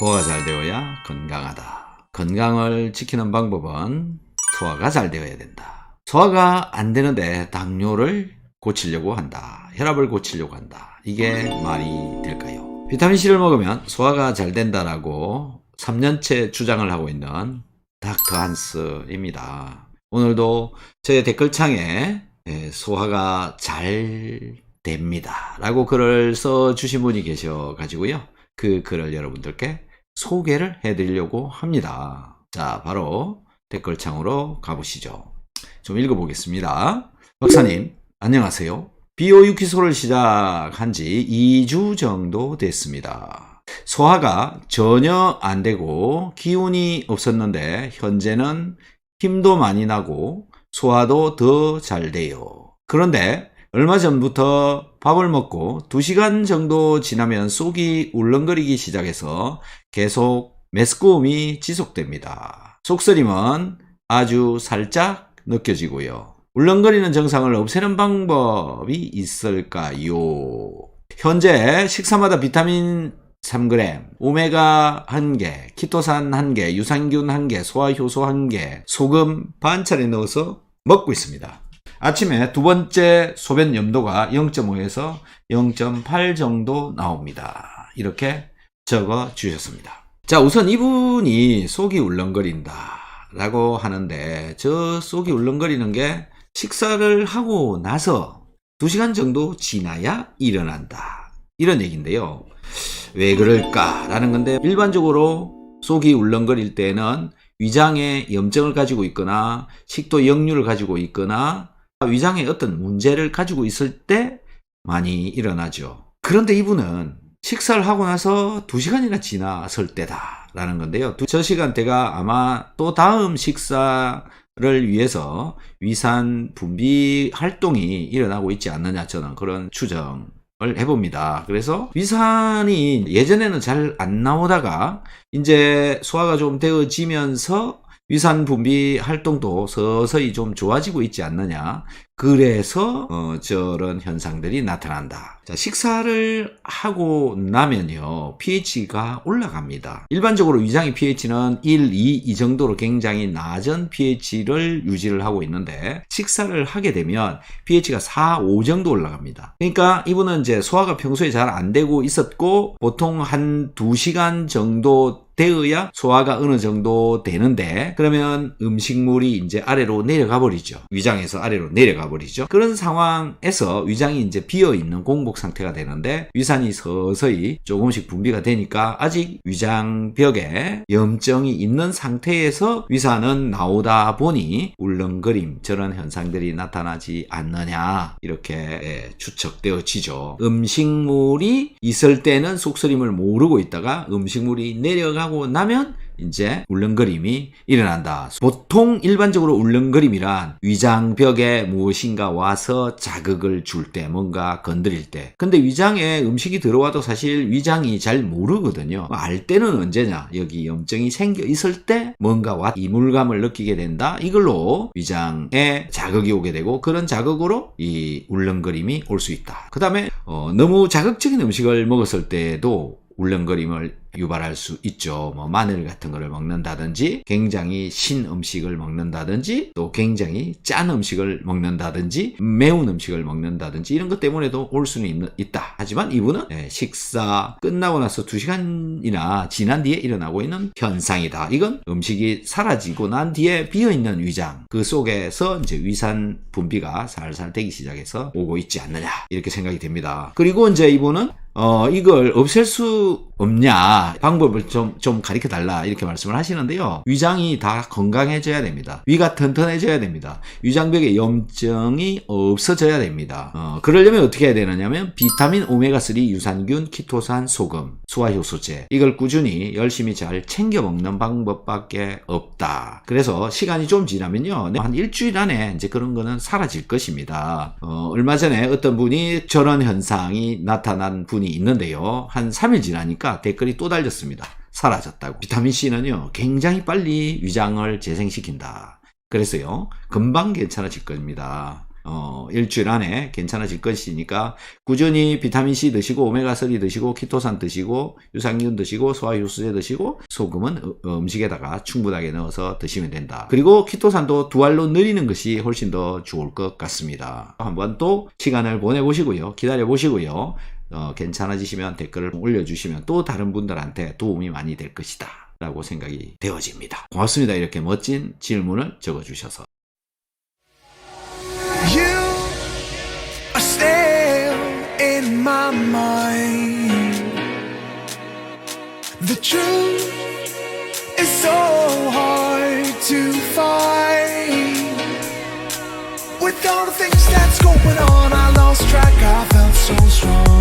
소화가 잘 되어야 건강하다. 건강을 지키는 방법은 소화가 잘 되어야 된다. 소화가 안 되는데 당뇨를 고치려고 한다. 혈압을 고치려고 한다. 이게 말이 될까요? 비타민C를 먹으면 소화가 잘 된다라고 3년째 주장을 하고 있는 닥터 한스입니다. 오늘도 제 댓글창에 예, 소화가 잘 됩니다. 라고 글을 써 주신 분이 계셔 가지고요. 그 글을 여러분들께 소개를 해 드리려고 합니다. 자, 바로 댓글창으로 가보시죠. 좀 읽어보겠습니다. 박사님, 안녕하세요. 비오유키소를 시작한 지 2주 정도 됐습니다. 소화가 전혀 안 되고 기운이 없었는데 현재는 힘도 많이 나고 소화도 더 잘 돼요. 그런데 얼마 전부터 밥을 먹고 2시간 정도 지나면 속이 울렁거리기 시작해서 계속 메스꺼움이 지속됩니다. 속쓰림은 아주 살짝 느껴지고요. 울렁거리는 증상을 없애는 방법이 있을까요? 현재 식사마다 비타민 3g, 오메가 1개, 키토산 1개, 유산균 1개, 소화효소 1개, 소금 반차례 넣어서 먹고 있습니다. 아침에 두 번째 소변 염도가 0.5에서 0.8 정도 나옵니다. 이렇게 적어 주셨습니다. 자, 우선 이분이 속이 울렁거린다. 라고 하는데, 저 속이 울렁거리는 게 식사를 하고 나서 2시간 정도 지나야 일어난다. 이런 얘기인데요. 왜 그럴까라는 건데, 일반적으로 속이 울렁거릴 때는 위장에 염증을 가지고 있거나 식도 역류를 가지고 있거나 위장에 어떤 문제를 가지고 있을 때 많이 일어나죠. 그런데 이분은 식사를 하고 나서 2시간이나 지났을 때다라는 건데요. 저 시간대가 아마 또 다음 식사를 위해서 위산 분비 활동이 일어나고 있지 않느냐 저는 그런 추정 을 해봅니다. 그래서 위산이 예전에는 잘 안 나오다가 이제 소화가 좀 되어지면서 위산 분비 활동도 서서히 좀 좋아지고 있지 않느냐. 그래서 어, 저런 현상들이 나타난다. 자, 식사를 하고 나면요. pH가 올라갑니다. 일반적으로 위장의 pH는 1, 2 이 정도로 굉장히 낮은 pH를 유지를 하고 있는데 식사를 하게 되면 pH가 4, 5 정도 올라갑니다. 그러니까 이분은 이제 소화가 평소에 잘 안 되고 있었고 보통 한 2시간 정도 되어야 소화가 어느 정도 되는데 그러면 음식물이 이제 아래로 내려가 버리죠. 위장에서 아래로 내려가 버리죠. 그런 상황에서 위장이 이제 비어 있는 공복 상태가 되는데 위산이 서서히 조금씩 분비가 되니까 아직 위장 벽에 염증이 있는 상태에서 위산은 나오다 보니 울렁거림 저런 현상들이 나타나지 않느냐 이렇게 예, 추측되어지죠. 음식물이 있을 때는 속쓰림을 모르고 있다가 음식물이 내려가 고 나면 이제 울렁거림이 일어난다. 보통 일반적으로 울렁거림이란 위장벽에 무엇인가 와서 자극을 줄 때, 뭔가 건드릴 때. 근데 위장에 음식이 들어와도 사실 위장이 잘 모르거든요. 알 때는 언제냐? 여기 염증이 생겨 있을 때 뭔가 와 이물감을 느끼게 된다. 이걸로 위장에 자극이 오게 되고 그런 자극으로 이 울렁거림이 올 수 있다. 그 다음에 어, 너무 자극적인 음식을 먹었을 때도 울렁거림을 유발할 수 있죠. 뭐 마늘 같은 거를 먹는다든지 굉장히 신 음식을 먹는다든지 또 굉장히 짠 음식을 먹는다든지 매운 음식을 먹는다든지 이런 것 때문에도 올 수는 있, 있다. 하지만 이분은 네, 식사 끝나고 나서 2시간이나 지난 뒤에 일어나고 있는 현상이다. 이건 음식이 사라지고 난 뒤에 비어 있는 위장 그 속에서 이제 위산 분비가 살살 되기 시작해서 오고 있지 않느냐 이렇게 생각이 됩니다. 그리고 이제 이분은 어, 이걸 없앨 수 없냐 방법을 좀, 좀 가르쳐 달라 이렇게 말씀을 하시는데요. 위장이 다 건강해져야 됩니다. 위가 튼튼해져야 됩니다. 위장벽에 염증이 없어져야 됩니다. 어, 그러려면 어떻게 해야 되느냐면 비타민 오메가3 유산균 키토산 소금 소화효소제 이걸 꾸준히 열심히 잘 챙겨 먹는 방법밖에 없다. 그래서 시간이 좀 지나면요. 한 일주일 안에 이제 그런 거는 사라질 것입니다. 어, 얼마 전에 어떤 분이 저런 현상이 나타난 분이 있는데요. 한 3일 지나니까 댓글이 또 달렸습니다. 사라졌다고. 비타민C는요, 굉장히 빨리 위장을 재생시킨다. 그래서요, 금방 괜찮아질 겁니다. 어, 일주일 안에 괜찮아질 것이니까 꾸준히 비타민C 드시고 오메가3 드시고 키토산 드시고 유산균 드시고 소화효소제 드시고 소금은 어, 어, 음식에다가 충분하게 넣어서 드시면 된다. 그리고 키토산도 두 알로 늘리는 것이 훨씬 더 좋을 것 같습니다. 한번 또 시간을 보내보시고요. 기다려보시고요. 어, 괜찮아지시면 댓글을 올려주시면 또 다른 분들한테 도움이 많이 될 것이다. 라고 생각이 되어집니다. 고맙습니다. 이렇게 멋진 질문을 적어주셔서. With all the things that's going on, I lost track. I felt so strong.